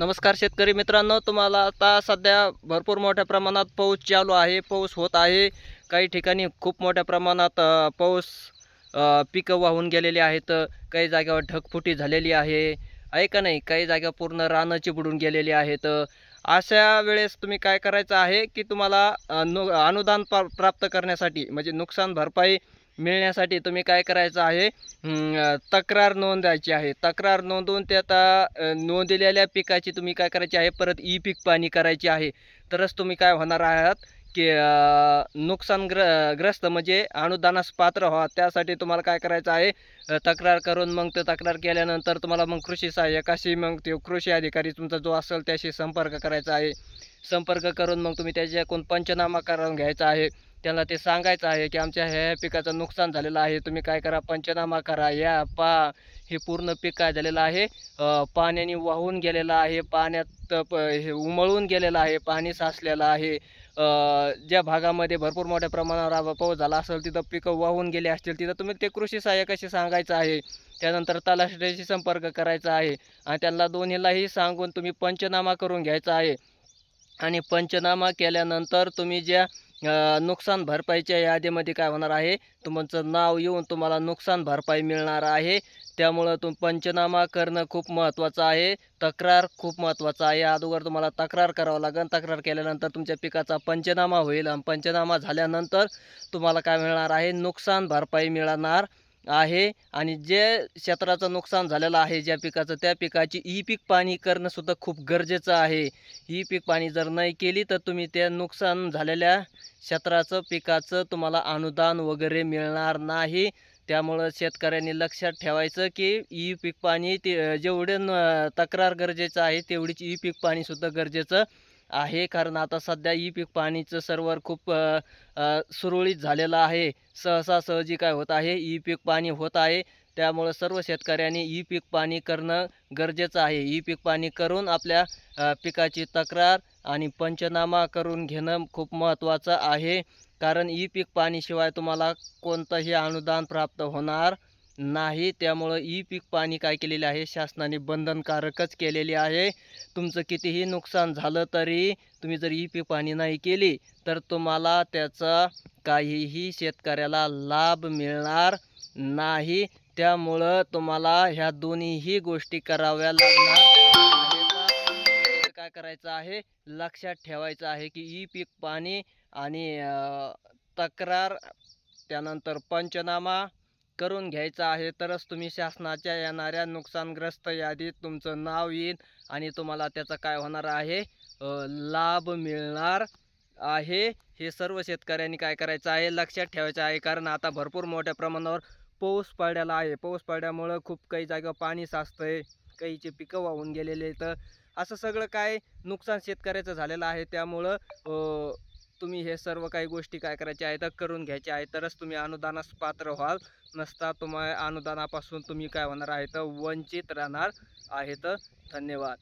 नमस्कार शेतकरी मित्रांनो तुम्हाला आता सध्या भरपूर मोठ्या प्रमाणात पाऊस चालू आहे पाऊस होत आहे. काही ठिकाणी खूप मोठ्या प्रमाणात पाऊस पिकं वाहून गेलेली आहेत. काही जागेवर ढगफुटी झालेली आहे. आहे का नाही? काही जागा पूर्ण रानं चिबडून गेलेली आहेत. अशा वेळेस तुम्ही काय करायचं आहे की तुम्हाला नु अनुदान प्राप्त करण्यासाठी म्हणजे नुकसान भरपाई मिळण्यासाठी तुम्ही काय करायचं आहे? तक्रार नोंदायची आहे. तक्रार नोंदवून ते आता नोंदलेल्या पिकाची तुम्ही काय करायची आहे? परत ई पीक पाणी करायची आहे. तरच तुम्ही काय होणार आहात की नुकसान ग्र ग्रस्त म्हणजे अनुदानास पात्र व्हा. त्यासाठी तुम्हाला काय करायचं आहे? तक्रार करून मग ते तक्रार केल्यानंतर तुम्हाला मग कृषी सहाय्यकाशी मग ते कृषी अधिकारी तुमचा जो असेल त्याशी संपर्क करायचा आहे. संपर्क करून मग तुम्ही त्याच्याकडून पंचनामा करून घ्यायचा आहे. त्यांना ते सांगायचं आहे की आमच्या ह्या पिकाचं नुकसान झालेलं आहे तुम्ही काय करा पंचनामा करा या पा हे पूर्ण पीक काय झालेलं आहे? पाण्याने वाहून गेलेलं आहे पाण्यात प हे उमळून गेलेलं आहे पाणी साचलेलं आहे. ज्या भागामध्ये भरपूर मोठ्या प्रमाणावर पाऊस झाला असेल तिथं पिकं वाहून गेले असतील तिथं तुम्ही ते कृषी सहाय्यकाशी सांगायचं आहे. त्यानंतर तलाठ्याशी संपर्क करायचा आहे आणि त्यांना दोन्हीलाही सांगून तुम्ही पंचनामा करून घ्यायचा आहे. आणि पंचनामा केल्यानंतर तुम्ही ज्या नुकसान भरपाईच्या यादीमध्ये काय होणार आहे? तुमचं नाव येऊन तुम्हाला नुकसान भरपाई मिळणार आहे. त्यामुळं तुम पंचनामा करणं खूप महत्त्वाचं आहे. तक्रार खूप महत्त्वाचं आहे. अगोदर तुम्हाला तक्रार करावं लागेल तक्रार केल्यानंतर तुमच्या पिकाचा पंचनामा होईल. आणि पंचनामा झाल्यानंतर तुम्हाला काय मिळणार आहे? नुकसान भरपाई मिळणार. आहे आणि जे क्षेत्राचं नुकसान झालेलं आहे ज्या पिकाचं त्या पिकाची ई पीक पाणी करणंसुद्धा खूप गरजेचं आहे. ई पीक पाणी जर नाही केली तर तुम्ही त्या नुकसान झालेल्या क्षेत्राचं पिकाचं तुम्हाला अनुदान वगैरे मिळणार नाही. त्यामुळं शेतकऱ्यांनी लक्षात ठेवायचं की ई पीक पाणी ते जेवढे न तक्रार गरजेचं आहे तेवढीच ई पीक पाणीसुद्धा गरजेचं. आहे. कारण आता सध्या ई पीक पाणीचं सर्वर खूप सुरळीत झालेलं आहे. सहजासहजी काय होत आहे? ई पीक पाणी होत आहे. त्यामुळं सर्व शेतकऱ्यांनी ई पीक पाणी करणं गरजेचं आहे. ई पीक पाणी करून आपल्या पिकाची तक्रार आणि पंचनामा करून घेणं खूप महत्त्वाचं आहे. कारण ई पीक पाणीशिवाय तुम्हाला कोणतंही अनुदान प्राप्त होणार नाही. त्यामुळं ई पीक पाणी काय केलेले आहे? शासनाने बंधनकारकच केलेली आहे. तुमचं कितीही नुकसान झालं तरी तुम्ही जर ई पीक पाणी नाही केली तर तुम्हाला त्याचा काहीही शेतकऱ्याला लाभ मिळणार नाही. त्यामुळं तुम्हाला ह्या दोन्हीही गोष्टी कराव्या लागणार. काय करायचं आहे? लक्षात ठेवायचं आहे की ई पीक पाणी आणि तक्रार त्यानंतर पंचनामा करून घ्यायचा आहे तरच तुम्ही शासनाच्या येणाऱ्या नुकसानग्रस्त यादीत तुमचं नाव येईल आणि तुम्हाला त्याचा काय होणार आहे? लाभ मिळणार आहे. हे सर्व शेतकऱ्यांनी काय करायचं आहे? लक्षात ठेवायचं आहे कारण आता भरपूर मोठ्या प्रमाणावर पाऊस पडलेला आहे. पाऊस पडल्यामुळं खूप काही जागा पाणी साचतंय काहीचे पिकं वाहून गेलेले तर असं सगळं काय नुकसान शेतकऱ्याचं झालेलं आहे त्यामुळं तुम्ही हे सर्व काही गोष्टी काय करायच्या आहेत करून घ्यायच्या आहेत. तरच तुम्ही अनुदानास पात्र व्हाल. नसता तुम्हा अनुदानापासून तुम्ही काय होणार आहेत वंचित राहणार आहेत धन्यवाद.